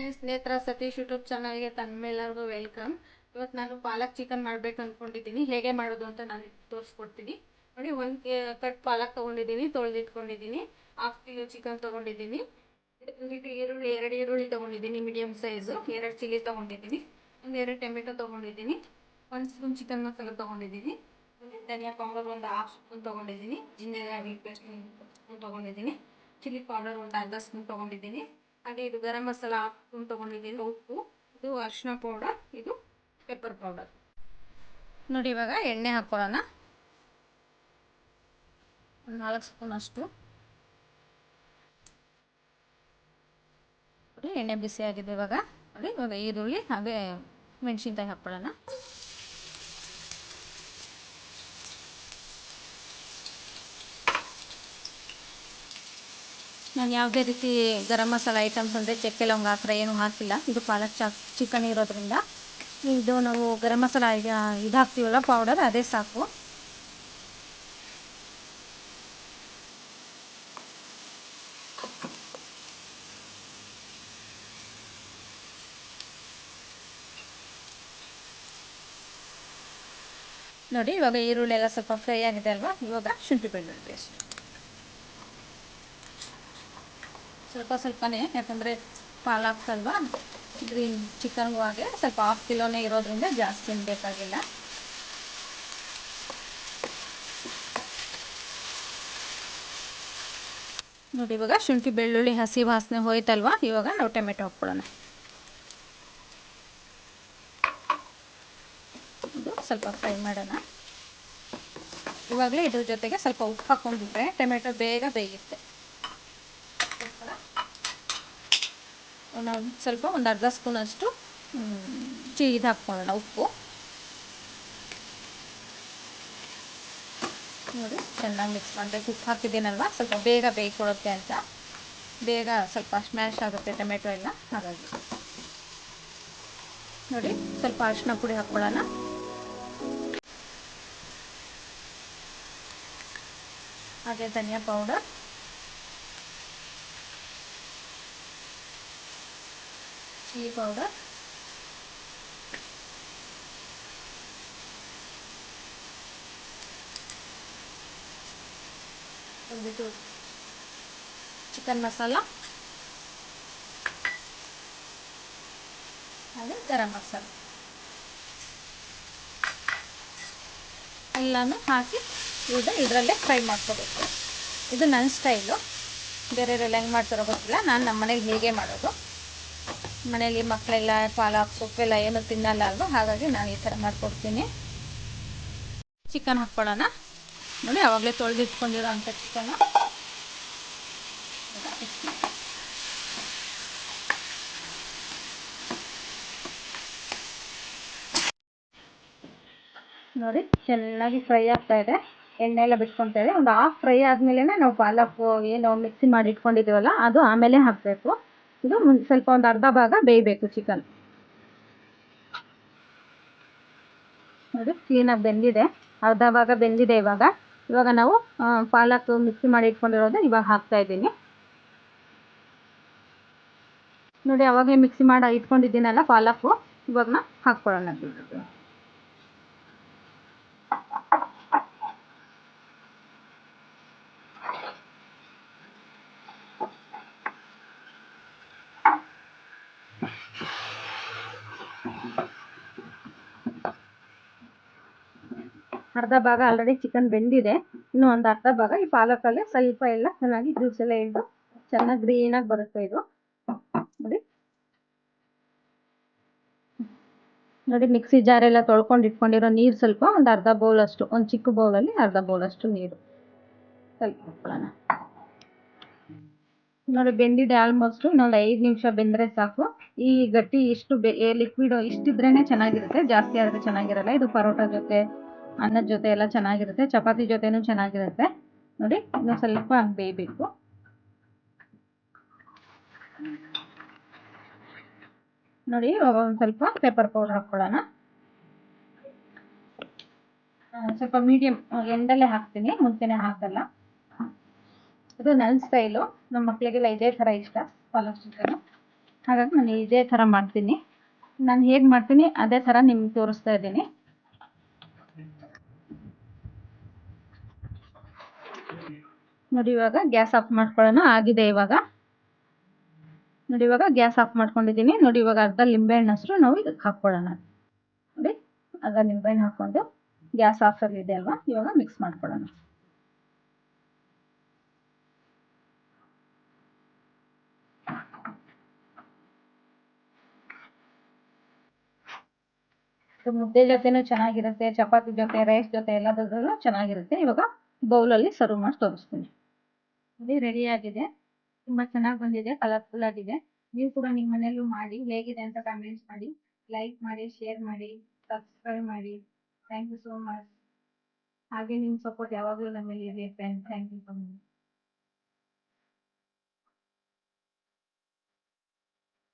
Friends ನೇತ್ರ Satish YouTube ಚಾನಲ್ಗೆ ತಮ್ಮೆಲ್ಲರಿಗೂ ವೆಲ್ಕಮ್. ಇವತ್ತು ನಾನು ಪಾಲಕ್ ಚಿಕನ್ ಮಾಡಬೇಕು ಅಂದ್ಕೊಂಡಿದ್ದೀನಿ ಹೇಗೆ ಮಾಡೋದು ಅಂತ ನಾನು ತೋರಿಸ್ಕೊಡ್ತೀನಿ. ನೋಡಿ, ಒಂದು ಕಟ್ ಪಾಲಕ್ ತೊಗೊಂಡಿದ್ದೀನಿ, ತೊಳೆದಿಟ್ಕೊಂಡಿದ್ದೀನಿ. ಹಾಫ್ ಕಿಲೋ ಚಿಕನ್ ತೊಗೊಂಡಿದ್ದೀನಿ. ಈರುಳ್ಳಿ, ಎರಡು ಈರುಳ್ಳಿ ತೊಗೊಂಡಿದ್ದೀನಿ ಮೀಡಿಯಮ್ ಸೈಜು ಎರಡು ಚಿಲ್ಲಿ ತೊಗೊಂಡಿದ್ದೀನಿ. ಒಂದು ಎರಡು ಟೊಮೆಟೊ ತೊಗೊಂಡಿದ್ದೀನಿ. ಒಂದು ಸ್ಪೂನ್ ಚಿಕನ್ ಮಸಾಲೆ ತೊಗೊಂಡಿದ್ದೀನಿ. ಧನಿಯಾ ಪೌಡರ್ ಒಂದು ಹಾಫ್ ಸ್ಪೂನ್ ತೊಗೊಂಡಿದ್ದೀನಿ. ಜಿಂಜರ್ ಗಾರ್ಲಿಕ್ ಪೇಸ್ಟ್ ತೊಗೊಂಡಿದ್ದೀನಿ. ಚಿಲ್ಲಿ ಪೌಡರ್ ಒಂದು ಅರ್ಧ ಸ್ಪೂನ್ ತೊಗೊಂಡಿದ್ದೀನಿ. ಹಾಗೆ ಇದು ಗರಂ ಮಸಾಲ ಹಾಕ್ಕೊಂಡು ತೊಗೊಂಡಿದ್ದೀನಿ ಉಪ್ಪು. ಇದು ಅರಿಶಿನ ಪೌಡರ್, ಇದು ಪೆಪ್ಪರ್ ಪೌಡರ್ ನೋಡಿ ಇವಾಗ ಎಣ್ಣೆ ಹಾಕ್ಕೊಳ್ಳೋಣ ನಾಲ್ಕು ಸ್ಪೂನ್ ಅಷ್ಟು. ಎಣ್ಣೆ ಬಿಸಿ ಆಗಿದೆ ಇವಾಗ. ನೋಡಿ ಇವಾಗ ಈರುಳ್ಳಿ, ಹಾಗೆ ಮೆಣಸಿನ್ಕಾಯಿ ಹಾಕ್ಕೊಳ್ಳೋಣ. ನಾನು ಯಾವುದೇ ರೀತಿ ಗರಂ ಮಸಾಲ ಐಟಮ್ಸ್ ಅಂದರೆ ಚಕ್ಕೆ, ಲವಂಗ ಆ ಥರ ಏನೂ ಹಾಕಿಲ್ಲ. ಇದು ಪಾಲಕ್ ಚಾಕ್, ಚಿಕನ್ ಇರೋದರಿಂದ. ಇದು ನಾವು ಗರಂ ಮಸಾಲ ಇದು ಹಾಕ್ತೀವಲ್ಲ ಪೌಡರ್ ಅದೇ ಸಾಕು. ನೋಡಿ, ಇವಾಗ ಈರುಳ್ಳಿ ಎಲ್ಲ ಸ್ವಲ್ಪ ಫ್ರೈ ಆಗಿದೆ ಅಲ್ವಾ? ಇವಾಗ ಶುಂಠಿ ಬೆಳ್ಳುಳ್ಳಿ ಪೇಸ್ಟ್ ಸ್ವಲ್ಪ ಸ್ವಲ್ಪನೇ, ಯಾಕಂದರೆ ಪಾಲಕ್ ಅಲ್ವಾ? ಗ್ರೀನ್ ಚಿಕನ್ಗೂ ಹಾಗೆ ಸ್ವಲ್ಪ ಹಾಫ್ ಕಿಲೋನೇ ಇರೋದ್ರಿಂದ ಜಾಸ್ತಿ ಬೇಕಾಗಿಲ್ಲ. ನೋಡಿ, ಇವಾಗ ಶುಂಠಿ, ಬೆಳ್ಳುಳ್ಳಿ, ಹಸಿ ವಾಸನೆ ಹೋಯ್ತಲ್ವಾ? ಇವಾಗ ನಾವು ಟೊಮೆಟೊ ಇದು ಸ್ವಲ್ಪ ಫ್ರೈ ಮಾಡೋಣ. ಇವಾಗಲೇ ಇದ್ರ ಜೊತೆಗೆ ಸ್ವಲ್ಪ ಉಪ್ಪು ಹಾಕ್ಕೊಂಡ್ಬಿಟ್ರೆ ಟೊಮೆಟೊ ಬೇಗ ಬೇಯುತ್ತೆ. ನಾವು ಸ್ವಲ್ಪ, ಒಂದು ಅರ್ಧ ಸ್ಪೂನಷ್ಟು ಚಿ ಇದು ಹಾಕ್ಕೊಳ್ಳೋಣ, ಉಪ್ಪು. ನೋಡಿ, ಚೆನ್ನಾಗಿ ಮಿಕ್ಸ್ ಮಾಡಬೇಕು. ಉಪ್ಪು ಹಾಕಿದ್ದೀನಲ್ವ? ಸ್ವಲ್ಪ ಬೇಗ ಬೇಯ್ಕೊಳ್ಳುತ್ತೆ ಅಂತ. ಬೇಗ ಸ್ವಲ್ಪ ಸ್ಮ್ಯಾಶ್ ಆಗುತ್ತೆ ಟೊಮೆಟೊ ಎಲ್ಲ. ಹಾಗಾಗಿ. ನೋಡಿ, ಸ್ವಲ್ಪ ಅರಿಶಿನ ಪುಡಿ ಹಾಕ್ಕೊಳ್ಳೋಣ. ಹಾಗೆ ಧನಿಯಾ ಪೌಡರ್ ಚಿಲ್ಲಿ ಪೌಡರ್ ಒಂದಿಟ್ಟು ಚಿಕನ್ ಮಸಾಲ. ಹಾಗೆ ಗರಂ ಮಸಾಲ. ಎಲ್ಲಾನು ಹಾಕಿ ಈಗ ಇದರಲ್ಲೇ ಫ್ರೈ ಮಾಡ್ಕೋಬೇಕು. ಇದು ನನ್ನ ಸ್ಟೈಲು ಬೇರೆಯವರೆಲ್ಲ ಹೆಂಗೆ ಮಾಡ್ತಾರೋ ಗೊತ್ತಿಲ್ಲ. ನಾನು ನಮ್ಮ ಮನೇಲಿ ಹೇಗೆ ಮಾಡೋದು. ಮನೇಲಿ ಮಕ್ಕಳೆಲ್ಲ ಪಾಲಕ್ ಸೊಪ್ಪೆಲ್ಲ ಏನು ತಿನ್ನಲ್ಲ ಅಲ್ವ ಹಾಗಾಗಿ ನಾನು ಈ ಥರ ಮಾಡಿಕೊಡ್ತೀನಿ. ಚಿಕನ್ ಹಾಕ್ಕೊಳ್ಳೋಣ. ನೋಡಿ ಆವಾಗಲೇ ತೊಳೆದಿಟ್ಕೊಂಡಿರೋ ಅಂಥ ಚಿಕನ್. ನೋಡಿ, ಚೆನ್ನಾಗಿ ಫ್ರೈ ಆಗ್ತಾ ಇದೆ. ಎಣ್ಣೆ ಎಲ್ಲ ಬಿಟ್ಕೊತಾ ಇದೆ. ಒಂದು ಹಾಫ್ ಫ್ರೈ ಆದಮೇಲೆ ನಾವು ಪಾಲಕ್ ಏನು ಮಿಕ್ಸಿ ಮಾಡಿ ಇಟ್ಕೊಂಡಿದ್ದೀವಲ್ಲ, ಅದು ಆಮೇಲೆ ಹಾಕಬೇಕು. ಇದು ಸ್ವಲ್ಪ ಒಂದು ಅರ್ಧ ಭಾಗ ಬೇಯಬೇಕು ಚಿಕನ್ ನೋಡಿ, ಕ್ಲೀನಾಗಿ ಬೆಂದಿದೆ. ಅರ್ಧ ಭಾಗ ಬೆಂದಿದೆ ಇವಾಗ. ಇವಾಗ ನಾವು ಪಾಲಕ್ ಮಿಕ್ಸಿ ಮಾಡಿ ಇಟ್ಕೊಂಡಿರೋದು ಇವಾಗ ಹಾಕ್ತಾ ಇದ್ದೀನಿ. ನೋಡಿ ಅವಾಗಲೇ ಮಿಕ್ಸಿ ಮಾಡಿ ಇಟ್ಕೊಂಡಿದ್ದೀನಲ್ಲ ಪಾಲಕ್ಕು. ಇವಾಗ ನಾ ಹಾಕ್ಕೊಳ್ಳೋಣ. ಅರ್ಧ ಭಾಗ ಆಲ್ರೆಡಿ ಚಿಕನ್ ಬೆಂದಿದೆ. ಇನ್ನು ಒಂದು ಅರ್ಧ ಭಾಗ ಈ ಪಾಲಕಲ್ಲೇ ಸ್ವಲ್ಪ ಎಲ್ಲ ಚೆನ್ನಾಗಿ ಜ್ಯೂಸ್ ಎಲ್ಲ ಹಿಡಿದು ಚೆನ್ನಾಗಿ ಗ್ರೀನಾಗಿ ಬರುತ್ತೆ ಇದು. ನೋಡಿ. ನೋಡಿ ಮಿಕ್ಸಿ ಜಾರೆಲ್ಲ ತೊಳ್ಕೊಂಡು ಇಟ್ಕೊಂಡಿರೋ ನೀರು ಸ್ವಲ್ಪ ಒಂದು ಅರ್ಧ ಬೌಲ್ ಅಷ್ಟು, ಒಂದು ಚಿಕ್ಕ ಬೌಲಲ್ಲಿ ಅರ್ಧ ಬೌಲ್ ಅಷ್ಟು ನೀರು. ಸ್ವಲ್ಪ ನೋಡಿ, ಬೆಂದಿದೆ ಆಲ್ಮೋಸ್ಟ್ ಇನ್ನೊಂದು ಐದು ನಿಮಿಷ ಬೆಂದ್ರೆ ಸಾಕು. ಈ ಗಟ್ಟಿ ಇಷ್ಟು ಬೆ ಲಿಕ್ವಿಡ್ ಇಷ್ಟಿದ್ರೇ ಚೆನ್ನಾಗಿರುತ್ತೆ. ಜಾಸ್ತಿ ಆದರೆ ಚೆನ್ನಾಗಿರಲ್ಲ. ಇದು ಪರೋಟ ಜೊತೆ ಅನ್ನದ ಜೊತೆ ಎಲ್ಲ ಚೆನ್ನಾಗಿರುತ್ತೆ, ಚಪಾತಿ ಜೊತೆನೂ ಚೆನ್ನಾಗಿರುತ್ತೆ. ನೋಡಿ, ಇನ್ನು ಸ್ವಲ್ಪ ಬೇಯಬೇಕು. ನೋಡಿ ಒಂದು ಸ್ವಲ್ಪ ಪೇಪರ್ ಪೌಡರ್ ಹಾಕ್ಕೊಳ್ಳೋಣ ಸ್ವಲ್ಪ ಮೀಡಿಯಂ ಎಂಡಲ್ಲೇ ಹಾಕ್ತೀನಿ, ಮುಂಚೆನೆ ಹಾಕಲ್ಲ. ಇದು ನನ್ನ ಸ್ಟೈಲು ನಮ್ಮ ಮಕ್ಕಳಿಗೆಲ್ಲ ಇದೇ ಥರ ಇಷ್ಟ ಪಾಲಕ್ ಚಿಕನು ಹಾಗಾಗಿ ನಾನು ಇದೇ ಥರ ಮಾಡ್ತೀನಿ. ನಾನು ಹೇಗೆ ಮಾಡ್ತೀನಿ, ಅದೇ ಥರ ನಿಮ್ಗೆ ತೋರಿಸ್ತಾ ಇದ್ದೀನಿ. ನೋಡಿ ಇವಾಗ ಗ್ಯಾಸ್ ಆಫ್ ಮಾಡ್ಕೊಳ್ಳೋಣ, ಆಗಿದೆ ಇವಾಗ. ನೋಡಿ ಇವಾಗ ಗ್ಯಾಸ್ ಆಫ್ ಮಾಡ್ಕೊಂಡಿದ್ದೀನಿ. ನೋಡಿ ಇವಾಗ ಅರ್ಧ ಲಿಂಬೆಹಣ್ಣು ಹಸಿರು ನಾವು ಇದಕ್ಕೆ ಹಾಕ್ಕೊಳ್ಳೋಣ. ನೋಡಿ, ಅರ್ಧ ನಿಂಬೆಹಣ್ಣು ಹಾಕ್ಕೊಂಡು ಗ್ಯಾಸ್ ಆಫ್ ಆಗಿದೆ ಅಲ್ವಾ? ಇವಾಗ ಮಿಕ್ಸ್ ಮಾಡ್ಕೊಳ್ಳೋಣ. ಮುದ್ದೆ ಜೊತೆನೂ ಚೆನ್ನಾಗಿರುತ್ತೆ, ಚಪಾತಿ ಜೊತೆ ರೈಸ್ ಜೊತೆ ಎಲ್ಲದ್ರಲ್ಲೂ ಚೆನ್ನಾಗಿರುತ್ತೆ. ಇವಾಗ ಬೌಲಲ್ಲಿ ಸರ್ವ್ ಮಾಡಿ ತೋರಿಸ್ತೀನಿ. ನೋಡಿ ರೆಡಿ ಆಗಿದೆ. ತುಂಬಾ ಚೆನ್ನಾಗಿ ಬಂದಿದೆ ಕಲರ್ಫುಲ್ ಆಗಿದೆ. ನೀವು ಕೂಡ ನಿಮ್ ಮನೇಲೂ ಮಾಡಿ, ಹೇಗಿದೆ ಅಂತ ಕಾಮೆಂಟ್ ಮಾಡಿ ಲೈಕ್ ಮಾಡಿ ಶೇರ್ ಮಾಡಿ ಸಬ್ಸ್ಕ್ರೈಬ್ ಮಾಡಿ. ಥ್ಯಾಂಕ್ ಯು ಸೋ ಮಚ್ ಹಾಗೆ ನಿಮ್ ಸಪೋರ್ಟ್ ಯಾವಾಗ್ಲೂ ನಮ್ಮಲ್ಲಿ ಇರ್ಲಿ friend thank you so much